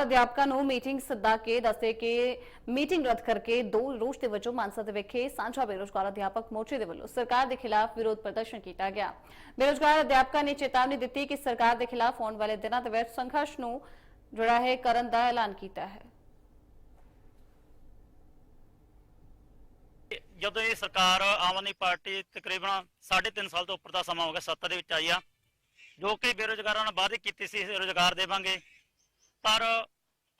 ਬੇਰੁਜ਼ਗਾਰ ਅਧਿਆਪਕਾਂ ਨੂੰ ਮੀਟਿੰਗ ਸੱਦਾ ਕੇ ਦੱਸੇ ਕਿ ਮੀਟਿੰਗ ਰੱਦ ਕਰਕੇ ਦੋ ਰੋਸ਼ ਦੇ ਵਜੋਂ ਮਾਨਸਾ ਦੇ ਵਿਖੇ ਸਾਂਝਾ ਬੇਰੁਜ਼ਗਾਰ ਅਧਿਆਪਕ ਮੋਰਚੇ ਦੇ ਵੱਲੋਂ ਸਰਕਾਰ ਦੇ ਖਿਲਾਫ ਵਿਰੋਧ ਪ੍ਰਦਰਸ਼ਨ ਕੀਤਾ ਗਿਆ। ਬੇਰੁਜ਼ਗਾਰ ਅਧਿਆਪਕਾਂ ਨੇ ਚੇਤਾਵਨੀ ਦਿੱਤੀ ਕਿ ਸਰਕਾਰ ਦੇ ਖਿਲਾਫ ਆਉਣ ਵਾਲੇ ਦਿਨਾਂ ਦੇ ਵਿੱਚ ਸੰਘਰਸ਼ ਨੂੰ ਜਿਹੜਾ ਹੈ ਕਰਨ ਦਾ ਐਲਾਨ ਕੀਤਾ ਹੈ। ਜਦੋਂ ਇਹ ਸਰਕਾਰ ਆਮ ਆਦਮੀ ਪਾਰਟੀ ਤਕਰੀਬਨ 3.5 ਸਾਲ ਤੋਂ ਉੱਪਰ ਦਾ ਸਮਾਂ ਹੋ ਗਿਆ, ਸੱਤਾ ਦੇ ਵਿੱਚ ਆਈ ਆ, ਜੋ ਕਿ ਬੇਰੁਜ਼ਗਾਰਾਂ ਨਾਲ ਵਾਅਦੇ ਕੀਤੇ ਸੀ ਰੋਜ਼ਗਾਰ ਦੇਵਾਂਗੇ। ਪਰ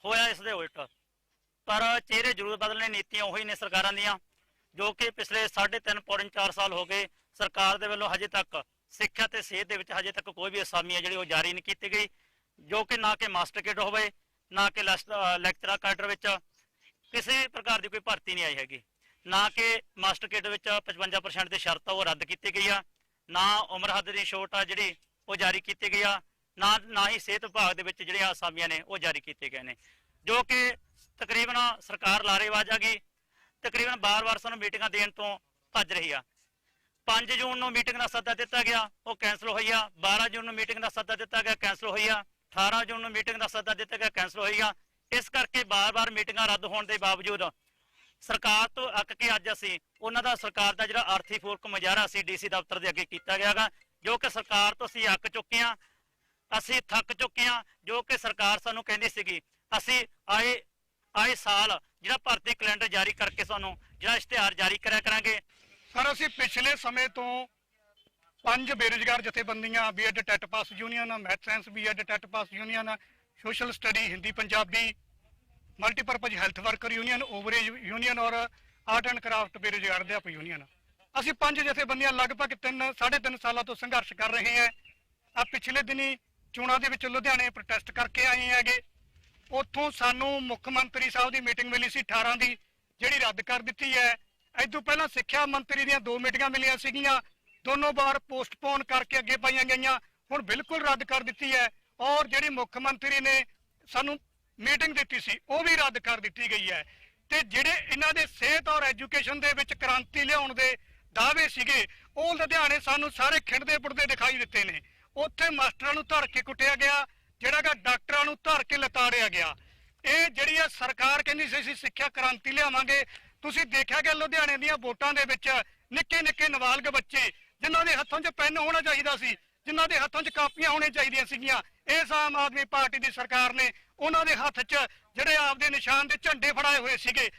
ਹੋਇਆ ਇਸ ਦੇ ਉਲਟ। ਪਰ ਚਿਹਰੇ ਜ਼ਰੂਰ ਬਦਲਣੇ ਨੀਤੀਆਂ ਉਹੀ ਨੇ ਸਰਕਾਰਾਂ ਦੀਆਂ, ਜੋ ਕਿ ਪਿਛਲੇ 3.5 ਪੌਣੇ 4 ਸਾਲ ਹੋ ਗਏ ਸਰਕਾਰ ਦੇ ਵੱਲੋਂ ਹਜੇ ਤੱਕ ਸਿੱਖਿਆ ਤੇ ਸਿਹਤ ਦੇ ਵਿੱਚ ਹਜੇ ਤੱਕ ਕੋਈ ਵੀ ਅਸਾਮੀ ਹੈ ਜਿਹੜੀ ਉਹ ਜਾਰੀ ਨਹੀਂ ਕੀਤੀ ਗਈ, ਜੋ ਕਿ ਨਾ ਕਿ ਮਾਸਟਰ ਕਿਡ ਹੋਵੇ, ਨਾ ਕਿ ਲੈਕਚਰਰ ਕਾਡਰ ਵਿੱਚ ਕਿਸੇ ਪ੍ਰਕਾਰ ਦੀ ਕੋਈ ਭਰਤੀ ਨਹੀਂ ਆਈ ਹੈਗੀ। ਨਾ ਕਿ ਮਾਸਟਰ ਕਿਡ ਵਿੱਚ 55% ਦੀ ਸ਼ਰਤ ਆ, ਉਹ ਰੱਦ ਕੀਤੀ ਗਈ ਆ, ਨਾ ਉਮਰ ਹੱਦ ਦੀ ਛੋਟ ਆ ਜਿਹੜੀ ਉਹ ਜਾਰੀ ਕੀਤੀ ਗਈ ਆ ਨਾ ਨਾ ਹੀ ਸਿਹਤ ਵਿਭਾਗ ਦੇ ਵਿੱਚ ਜਿਹੜੀਆਂ ਅਸਾਮੀਆਂ ਨੇ, ਉਹ ਜਾਰੀ ਕੀਤੇ ਗਏ ਨੇ। ਜੋ ਕਿ ਤਕਰੀਬਨ ਸਰਕਾਰ ਲਾਰੇਵਾਜ ਆ ਗਈ। ਤਕਰੀਬਨ ਬਾਰ-ਬਾਰ ਸਾਨੂੰ ਮੀਟਿੰਗਾਂ ਦੇਣ ਤੋਂ ਭੱਜ ਰਹੀ ਆ। 5 ਜੂਨ ਨੂੰ ਮੀਟਿੰਗ ਦਾ ਸੱਦਾ ਦਿੱਤਾ ਗਿਆ, ਉਹ ਕੈਨਸਲ ਹੋਈ ਆ। 12 ਜੂਨ ਨੂੰ ਮੀਟਿੰਗ ਦਾ ਸੱਦਾ ਦਿੱਤਾ ਗਿਆ ਕੈਨਸਲ ਹੋਈ ਆ। 18 ਜੂਨ ਨੂੰ ਮੀਟਿੰਗ ਦਾ ਸੱਦਾ ਦਿੱਤਾ ਗਿਆ ਕੈਨਸਲ ਹੋਈ ਆ। ਇਸ ਕਰਕੇ ਬਾਰ-ਬਾਰ ਮੀਟਿੰਗਾਂ ਰੱਦ ਹੋਣ ਦੇ ਬਾਵਜੂਦ ਸਰਕਾਰ ਤੋਂ ਅੱਕ ਕੇ ਅੱਜ ਅਸੀਂ ਉਹਨਾਂ ਦਾ, ਸਰਕਾਰ ਦਾ ਜਿਹੜਾ ਆਰਥਿਕ ਫੋਰਕ ਮੁਜ਼ਾਹਰਾ ਸੀ, ਡੀਸੀ ਦਫ਼ਤਰ ਦੇ ਅੱਗੇ ਕੀਤਾ ਗਿਆਗਾ, ਜੋ ਕਿ ਸਰਕਾਰ ਤੋਂ ਅਸੀਂ ਅੱਕ ਚੁੱਕੇ ਹਾਂ। ਅਸੀਂ ਥੱਕ ਚੁੱਕੇ ਹਾਂ, ਜੋ ਕਿ ਸਰਕਾਰ ਸਾਨੂੰ ਕਹਿੰਦੀ ਸੀਗੀ। ਅਸੀਂ ਆਏ ਆਏ ਸਾਲ ਜਿਹੜਾ ਭਰਤੀ ਕੈਲੰਡਰ ਜਾਰੀ ਕਰਕੇ ਸਾਨੂੰ, ਜਿਹੜਾ ਇਸ਼ਤਿਹਾਰ ਜਾਰੀ ਕਰਿਆ ਕਰਾਂਗੇ। ਸਰ, ਅਸੀਂ ਪਿਛਲੇ ਸਮੇਂ ਤੋਂ ਪੰਜ ਬੇਰੁਜ਼ਗਾਰ ਜਥੇਬੰਦੀਆਂ BEd TET pass union math science BEd TET pass union social study Hindi Punjabi multipurpose health worker union overage union ਔਰ ਆਰਟ ਐਂਡ ਕਰਾਫਟ ਬੇਰੁਜ਼ਗਾਰ ਅਧਿਆਪਕ ਯੂਨੀਅਨ ਅਸੀਂ ਪੰਜ ਜਥੇਬੰਦੀਆਂ ਲਗਭਗ 3 3.5 ਸਾਲਾਂ ਤੋਂ ਸੰਘਰਸ਼ ਕਰ ਰਹੇ ਹਾਂ। ਆ ਪਿਛਲੇ ਦਿਨੀ ਚੋਣਾਂ ਦੇ ਵਿੱਚ ਲੁਧਿਆਣੇ ਪ੍ਰੋਟੈਸਟ ਕਰਕੇ ਆਏ ਹੈਗੇ। ਉੱਥੋਂ ਸਾਨੂੰ ਮੁੱਖ ਮੰਤਰੀ ਸਾਹਿਬ ਦੀ ਮੀਟਿੰਗ ਮਿਲੀ ਸੀ 18 ਦੀ, ਜਿਹੜੀ ਰੱਦ ਕਰ ਦਿੱਤੀ ਹੈ। ਇਦੋਂ ਪਹਿਲਾਂ ਸਿੱਖਿਆ ਮੰਤਰੀ ਦੀਆਂ ਦੋ ਮੀਟਿੰਗਾਂ ਮਿਲੀਆਂ ਸੀਗੀਆਂ। ਦੋਨੋਂ ਵਾਰ ਪੋਸਟਪੋਨ ਕਰਕੇ ਅੱਗੇ ਪਾਈਆਂ ਗਈਆਂ। ਹੁਣ ਬਿਲਕੁਲ ਰੱਦ ਕਰ ਦਿੱਤੀ ਹੈ। ਔਰ ਜਿਹੜੀ ਮੁੱਖ ਮੰਤਰੀ ਨੇ ਸਾਨੂੰ ਮੀਟਿੰਗ ਦਿੱਤੀ ਸੀ, ਉਹ ਵੀ ਰੱਦ ਕਰ ਦਿੱਤੀ ਗਈ ਹੈ। ਤੇ ਜਿਹੜੇ ਇਹਨਾਂ ਦੇ ਸਿਹਤ ਔਰ ਐਜੂਕੇਸ਼ਨ ਦੇ ਵਿੱਚ ਕ੍ਰਾਂਤੀ ਲਿਆਉਣ ਦੇ ਦਾਅਵੇ ਸੀਗੇ, ਉਹ ਲੁਧਿਆਣੇ ਸਾਨੂੰ ਸਾਰੇ ਖਿੰਡਦੇ ਪੁੜਦੇ ਦਿਖਾਈ ਦਿੱਤੇ ਨੇ। ਉੱਥੇ ਮਾਸਟਰਾਂ ਨੂੰ ਧਰ ਕੇ ਕੁੱਟਿਆ ਗਿਆ, ਜਿਹੜਾ ਕਿ ਡਾਕਟਰਾਂ ਨੂੰ ਧਰ ਕੇ ਲਤਾੜਿਆ ਗਿਆ। ਇਹ ਜਿਹੜੀ ਆ ਸਰਕਾਰ ਕਹਿੰਦੀ ਸੀ, ਅਸੀਂ ਸਿੱਖਿਆ ਕ੍ਰਾਂਤੀ ਲਿਆਵਾਂਗੇ। ਤੁਸੀਂ ਦੇਖਿਆ ਕਿ ਲੁਧਿਆਣੇ ਦੀਆਂ ਵੋਟਾਂ ਦੇ ਵਿੱਚ ਨਿੱਕੇ ਨਿੱਕੇ ਨਵਾਲਗ ਬੱਚੇ, ਜਿਨ੍ਹਾਂ ਦੇ ਹੱਥਾਂ 'ਚ ਪੈਨ ਹੋਣਾ ਚਾਹੀਦਾ ਸੀ, ਜਿਨ੍ਹਾਂ ਦੇ ਹੱਥਾਂ 'ਚ ਕਾਪੀਆਂ ਹੋਣੀਆਂ ਚਾਹੀਦੀਆਂ ਸੀਗੀਆਂ, ਇਸ ਆਮ ਆਦਮੀ ਪਾਰਟੀ ਦੀ ਸਰਕਾਰ ਨੇ ਉਹਨਾਂ ਦੇ ਹੱਥ 'ਚ ਜਿਹੜੇ ਆਪਦੇ ਨਿਸ਼ਾਨ ਦੇ ਝੰਡੇ ਫੜਾਏ ਹੋਏ ਸੀਗੇ।